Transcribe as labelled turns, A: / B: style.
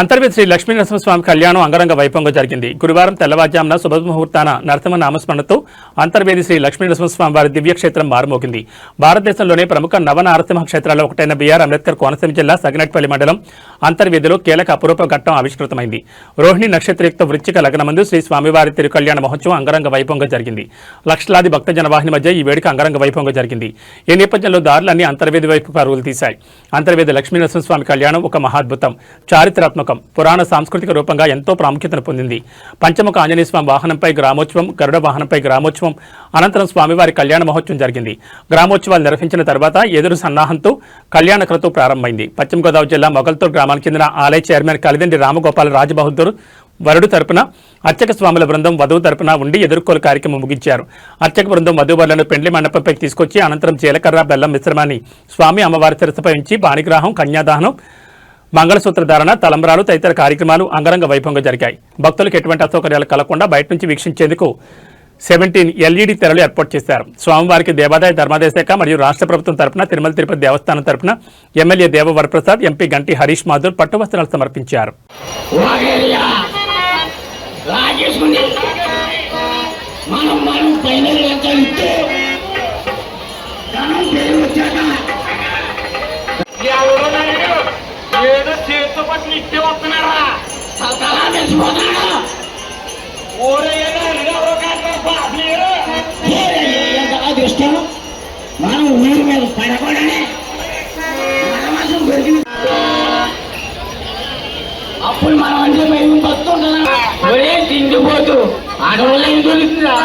A: అంతర్వేది శ్రీ లక్ష్మీ నరసింహస్వామి కళ్యాణం అంగరంగ వైభవంగా జరిగింది. గురువారం తెల్లవారుజామున శుభముహూర్తాన నరసింహ నామస్మరణతో అంతర్వేది శ్రీ లక్ష్మీ నరసింహస్వామి వారి దివ్యక్షేత్రం మారుమోగింది. భారతదేశంలోనే ప్రముఖ నవ నారసింహ క్షేత్రాల్లో ఒకటైన బీఆర్ అంబేద్కర్ కోనసీమ జిల్లా సగినట్పల్లి మండలం అంతర్వేదిలో కీలక అపురూప ఘట్టం ఆవిష్కృతమైంది. రోహిణి నక్షత్రయుక్త వృచ్చిక లగ్నమందు శ్రీ స్వామివారి తిరుకళ్యాణ మహోత్సవం అంగరంగ వైభవంగా జరిగింది. లక్షలాది భక్త జనవాహిని మధ్య ఈ వేడుక అంగరంగ వైభవంగా జరిగింది. ఈ నేపథ్యంలో దారులన్నీ అంతర్వేది వైపు పరుగులు తీశాయి. అంతర్వేది లక్ష్మీ నరసింహస్వామి కళ్యాణం ఒక మహాద్భుతం. చారిత్రాత్మక పురాణ సాంస్కృతిక రూపంగా ఎంతో ప్రాముఖ్యతను పొందింది. పంచముఖ ఆంజనేయ స్వామి వాహనంపై గ్రామోత్సవం గరుడ వాహనంపై గ్రామోత్సవం అనంతరం స్వామివారి కళ్యాణ మహోత్సవం జరిగింది. గ్రామోత్సవాలు నిర్వహించిన తర్వాత ఎదురు సన్నాహంతో కళ్యాణ క్రతువు ప్రారంభమైంది. పశ్చిమ గోదావరి జిల్లా మొగల్తూరు గ్రామానికి చెందిన ఆలయ చైర్మన్ కలిదండి రామగోపాల్ రాజబహదూర్ వరుడు తరపున అర్చక స్వాముల బృందం వధువు తరపున ఉండి ఎదుర్కోలు కార్యక్రమం ముగించారు. అర్చక బృందం వధువులను పెండ్లి మండపంపై తీసుకొచ్చి అనంతరం జీలకర్ర బెల్లం మిశ్రమాన్ని స్వామి అమ్మవారి శిరసపై ఉంచి పాణిగ్రాహం కన్యాదానం మంగళసూత్ర ధారణ తలంబరాలు తదితర కార్యక్రమాలు అంగరంగ వైభవంగా జరిగాయి. భక్తులకు ఎటువంటి అసౌకర్యాలు కలగకుండా బయట నుంచి వీక్షించేందుకు సెవెంటీన్ ఎల్ఈడి తెరలు ఏర్పాటు చేశారు. స్వామివారికి దేవాదాయ ధర్మాదాయ శాఖ మరియు రాష్ట్ర ప్రభుత్వం తరపున తిరుమల తిరుపతి దేవస్థానం తరపున ఎమ్మెల్యే దేవ వరప్రసాద్ ఎంపీ గంటి హరీష్ మాధుర్ పట్టు వస్త్రాలు సమర్పించారు
B: మనం మనం
C: పట్టిన ఇస్తే వస్తున్నారా
B: తలా తెచ్చిపోతున్నాడు అదృష్టం మనం ఊరి మీద పడకూడనే. మనమాసం అప్పుడు మనం అంటే మేము బతుంటున్నాం తిండిపోతూ. ఆడవాళ్ళు ఏం దొరుకుతుందా